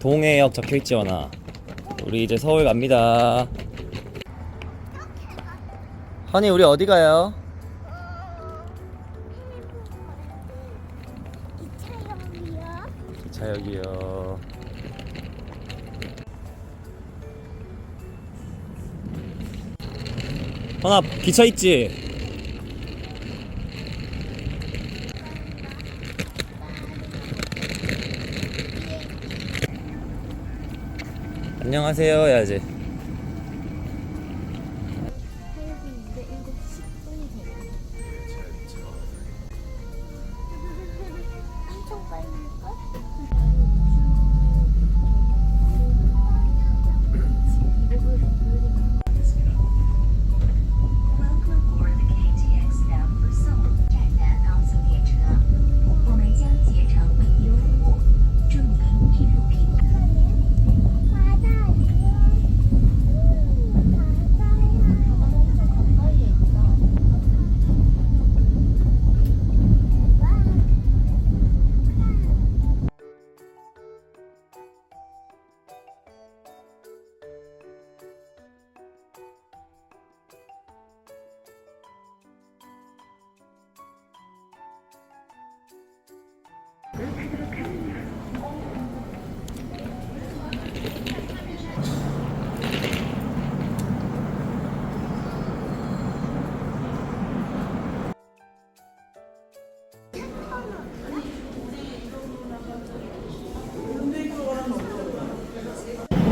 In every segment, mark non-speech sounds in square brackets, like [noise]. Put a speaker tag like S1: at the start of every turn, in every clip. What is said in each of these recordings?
S1: 동해역 적혀있지 원아 우리 이제 서울 갑니다 허니 우리 어디 가요? 기차역이요 허나 기차 있지? 안녕하세요 해야지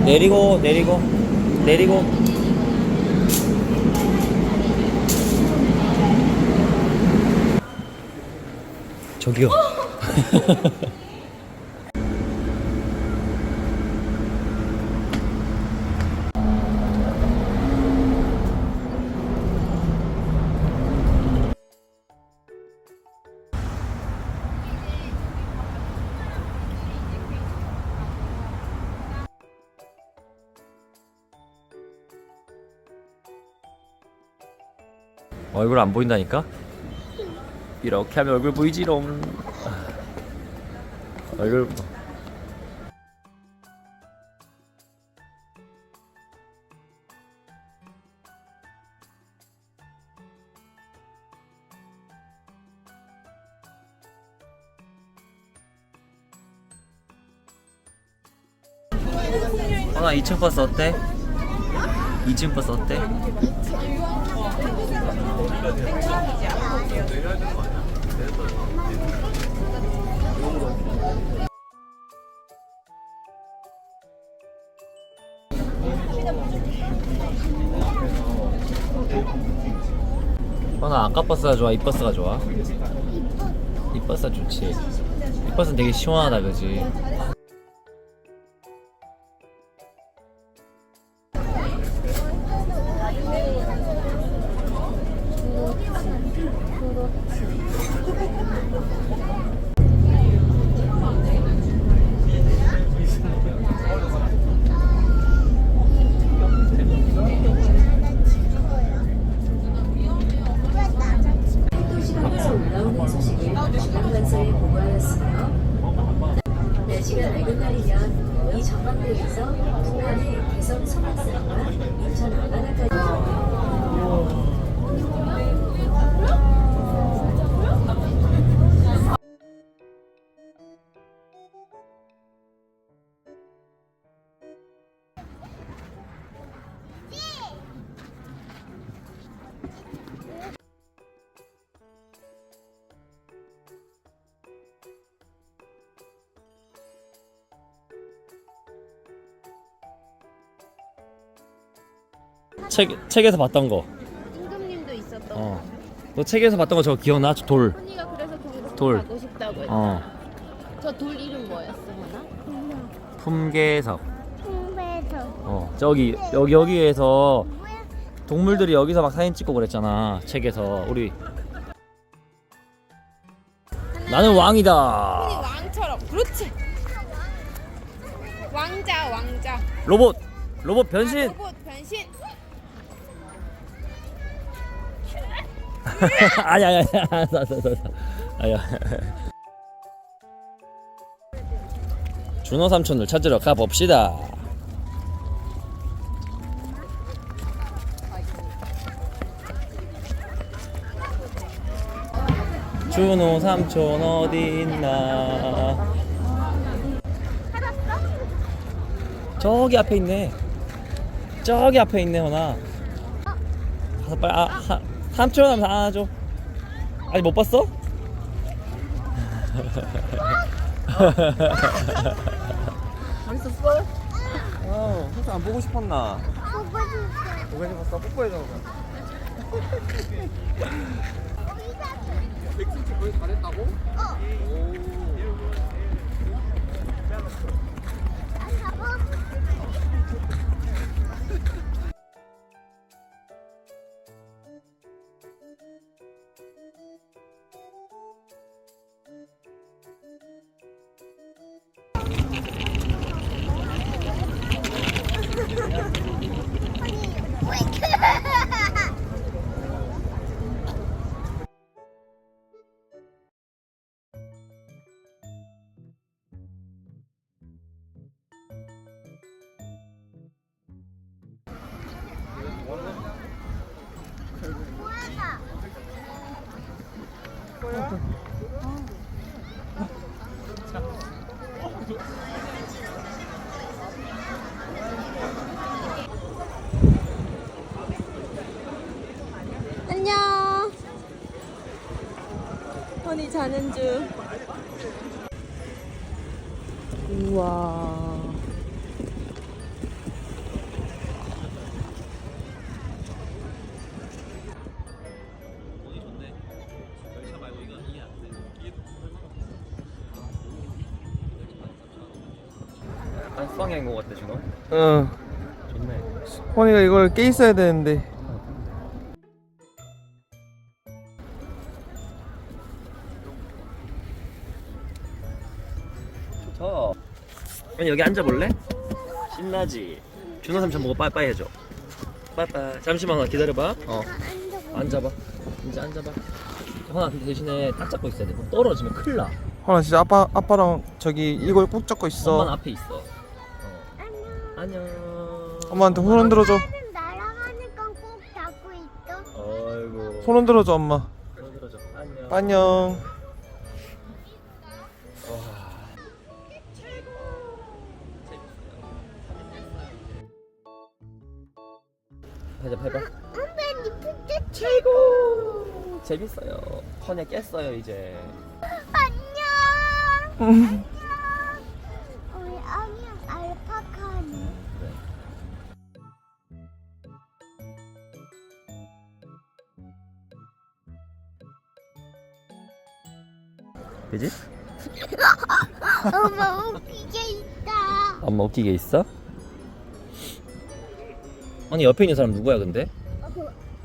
S1: 내리고 내리고 내리고. 저기요 [laughs] 얼굴 안 보인다니까? 이렇게 하면 얼굴 보이지롱 얼굴 어나 2층 버스 어때? 2층 버스 어때? 허나 아까 버스가 좋아? 이 버스가 좋아? 이 버스가 좋지 이 버스는 되게 시원하다 그지?
S2: 날씨가 맑은 날이면 이 전망대에서 북한의 개성 소방서와 인천 아바나까지
S1: 책, 책에서 봤던 거
S3: 임금님도 있었던
S1: 어. 너 책에서 봤던 거 저거 기억나? 저 돌.
S3: 언니가 그래서 거기로
S1: 돌.
S3: 가고 싶다고 했어.
S1: 어.
S3: 저 돌 이름 뭐였어, 하나?
S1: 품계석.
S3: 홍배서.
S1: 어. 저기 여기 여기에서 동물들이 여기서 막 사진 찍고 그랬잖아. 책에서 우리 나는 왕이다.
S3: 왕처럼. 그렇지. 왕자, 왕자.
S1: 로봇. 로봇 변신.
S3: 로봇 [laughs]
S1: 알았어, 알았어. 아니야. 준호 삼촌을 찾으러 가봅시다. 준호 삼촌 어디 있나? 저기 앞에 있네. 저기 앞에 있네, 허나. 가서 빨리 아, 하, 삼촌 하면 안아줘. 아직 못 봤어?
S4: 맛있었어?
S1: 어, 항상 안 보고 싶었나?
S4: 보고 싶었어? 뽀뽀해줘. 100cm 거의 다 됐다고?
S5: 안녕. 자는 중. 우와.
S1: 돈이 좋네. 열차 말고 이건 이해 안 돼. 약간 수학여행 것 같아, 준호.
S4: 응.
S1: 좋네.
S4: 허니가 이걸 깨 있어야 되는데.
S1: 아니 여기 앉아볼래? 신나지. 준호 삼촌 보고 빠이빠이 해줘. 빠이빠이. 잠시만 기다려봐. 어. 앉아봐. 이제 앉아봐. 허나 근데 대신에 딱 잡고 있어야 돼. 그럼 떨어지면 큰일 나.
S4: 허나 진짜 아빠 아빠랑 저기 이걸 꼭 잡고
S1: 엄마는
S4: 있어.
S1: 앞에 있어. 어. 안녕.
S4: 엄마한테 손 흔들어줘.
S5: 날아가는 건 꼭 잡고 있어.
S1: 아이고.
S4: 손 흔들어줘 엄마.
S1: 손 들어줘. 안녕.
S4: 안녕.
S1: 재밌어요. 허냐 깼어요 이제.
S5: 안녕. 안녕. 우리 아기랑 알파카네.
S1: 그래. 그지?
S5: 엄마 웃기게 있다.
S1: 엄마 웃기게 있어? 아니 옆에 있는 사람 누구야 근데?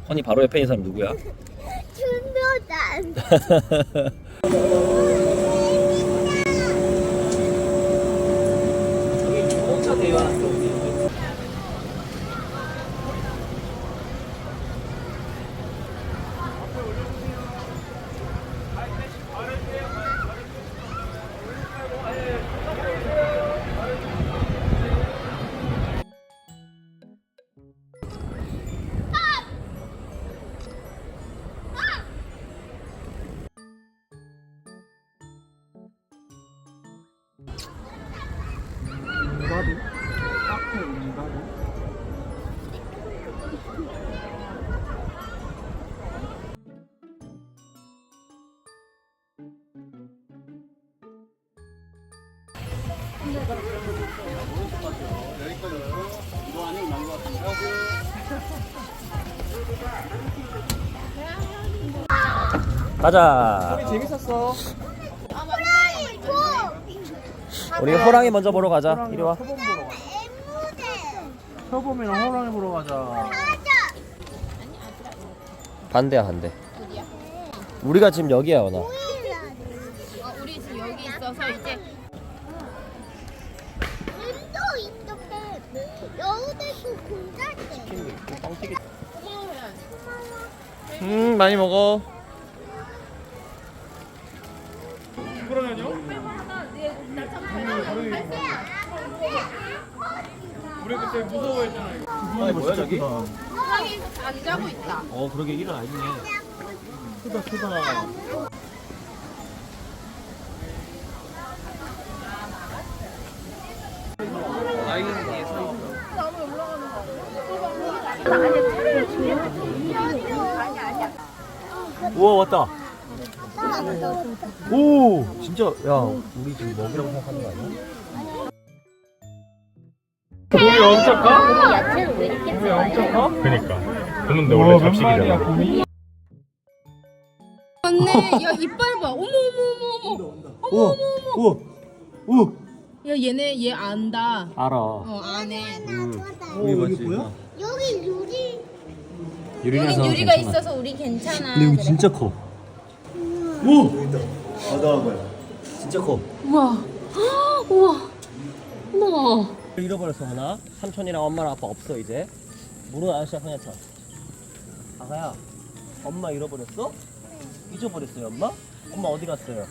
S1: 허니 바로 옆에 있는 사람 누구야?
S5: 준 [laughs] [laughs]
S1: 가자.
S4: 재밌었어.
S1: 우리 호랑이 먼저 보러 가자. 이리 와.
S4: 표범 보러 가자. 표범이랑 호랑이 보러 가자.
S1: 반대야 반대. 우리가 지금 여기야 원아.
S5: 어, 우리 지금 여기 있어서 이제 있던데. 있고.
S4: 음 많이 먹어.
S5: 나
S4: 우리 그때 무서워했잖아.
S1: 아니 뭐야 저기?
S3: 사랑이 안 자고 있다.
S1: 어 그러게 일어나 있네. 크다 크다. 아이언이 서 있어. 우와 왔다. 오 진짜 야 우리 지금 먹이라고 생각하는 거 아니야?
S4: 곰이 엄청 커?
S5: 야채를 왜 이렇게
S4: 곰이 엄청 커?
S6: 그니까. 그런데 원래 잡식이잖아.
S4: 곰이?
S3: 맞네. 야 이빨 봐. 어머 어머 어머 어머.
S1: 우와 우와 우와
S3: 야 얘네 얘 안다.
S1: 알아.
S3: 어 안해.
S1: 여기 맞지? 뭐야?
S5: 여기 유리
S3: 유리가
S1: 괜찮아.
S3: 있어서 우리 괜찮아.
S1: 근데 여기 진짜 커. 오! 보인다. 바다한 거야. 진짜 커.
S3: 우와. [gasps] 우와. 우와.
S1: 잃어버렸어 하나. 삼촌이랑 엄마랑 아빠 없어 이제. 물은 아저씨가 그냥 쳐. 아가야, 엄마 잃어버렸어? 잊어버렸어요 엄마? 엄마 어디 갔어요?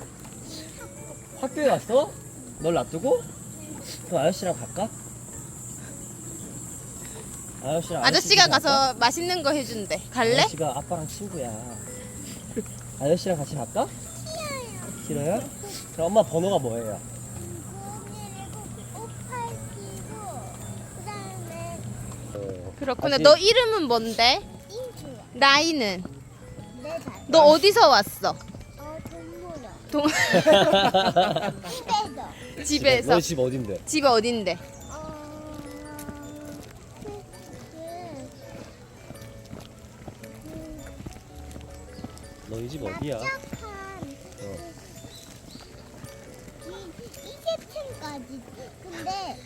S1: 학교에 갔어? 널 놔두고? 그럼 아저씨랑 갈까? 아저씨랑
S3: 아저씨가
S1: 아저씨 갈까?
S3: 가서 맛있는 거 해준대. 갈래?
S1: 아저씨가 아빠랑 친구야. 아저씨랑 같이 갈까? 싫어요? 그럼 엄마 번호가 뭐예요?
S5: 589 그다음에
S3: 그렇구나.
S1: 아직-
S3: 너 이름은 뭔데?
S5: 인주야
S3: 나이는? 너 어디서 왔어?
S5: 어 동물원
S3: 동
S5: 집에서 [laughs]
S3: 집에서.
S1: 너희 집 어딘데?
S3: 집 어딘데?
S1: 너희 집 어디야?
S5: 납작한
S1: 어.
S5: 이, 이게 층까지 근데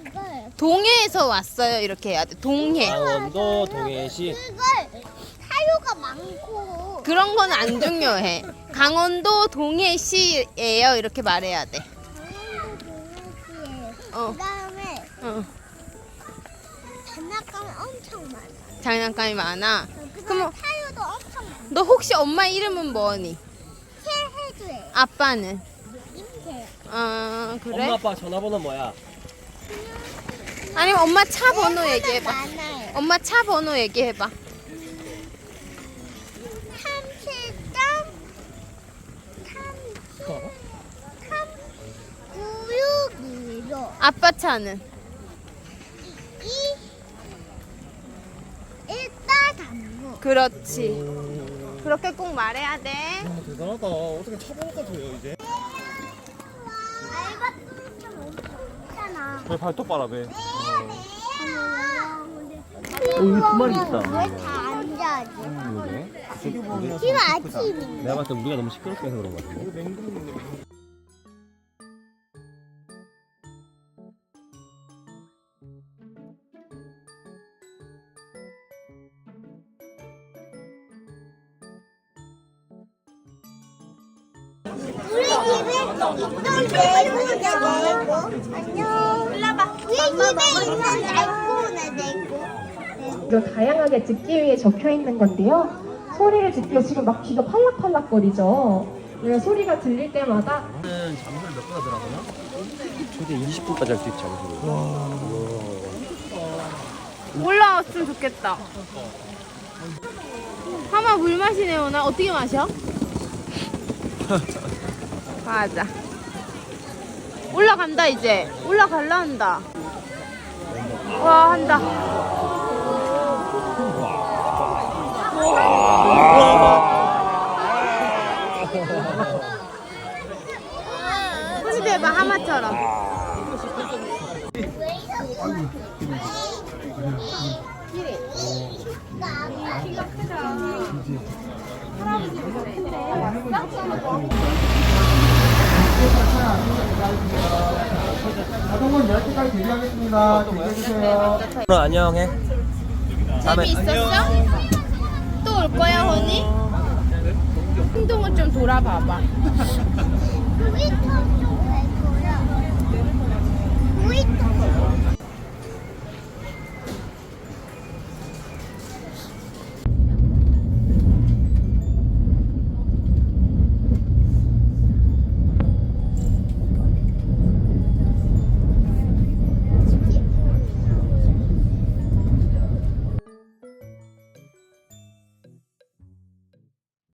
S5: 이걸
S3: 동해에서 왔어요. 이렇게 해야 돼. 동해.
S1: 강원도 동해시
S5: 그걸 사료가 많고
S3: 그런 건 안 중요해. 강원도 동해시예요. 이렇게 말해야 돼.
S5: 강원도 동해시에
S3: 어.
S5: 그다음에
S3: 어.
S5: 장난감이 엄청 많아
S3: 장난감이 많아.
S5: 그다음
S3: 그럼-
S5: 엄청 많아
S3: 너 혹시 엄마 이름은 뭐니?
S5: 해해줘요
S3: 아빠는?
S5: 임태
S3: 어 그래?
S1: 엄마 아빠 전화번호 뭐야?
S3: 아니면 엄마 차 번호 얘기해봐.
S5: 많아요
S3: 엄마 차 번호 얘기해봐.
S5: 37점 3 961로
S3: 아빠 차는?
S5: 2 1다 담고
S3: 그렇지. 그렇게 꼭 말해야 돼.
S4: 대단하다. 어떻게 차번호까지 해요 이제?
S5: 알바트로처럼 엄청 크잖아
S4: 저 발톱 봐라 배.
S5: 어,
S1: 여기 두 마리 있다.
S5: 왜다 앉아지?
S1: 그러게.
S5: 지금 아침인데
S1: 내가 봤을 때 우리가 너무 시끄럽게 해서 그런 거 같은데.
S5: 우리 집에 있던 내고네 내고 안녕 일로와봐 우리 집에 있는 내고네 내고
S7: 이거 다양하게 듣기 위해 적혀 있는 건데요. 소리를 듣기 위해 지금 막 귀가 팔락팔락 거리죠. 왜 소리가 들릴 때마다
S1: 는 잠수를 몇분 하더라고요? 최대 20분까지 할 수 있지 잠수를.
S3: 올라왔으면 좋겠다. 하마 물 마시네요. 나 어떻게 마셔? [laughs] 맞아. 올라간다 이제. 올라갈라 한다. 와 한다. 대봐 하마처럼.
S4: 자동문 10시까지 대기하겠습니다. 대기해주세요.
S1: 그럼 안녕해.
S3: 재미있었어? 또 올 거야, 허니? 행동을 좀 돌아봐봐.
S5: 놀이터 쪽갈 거야 놀이터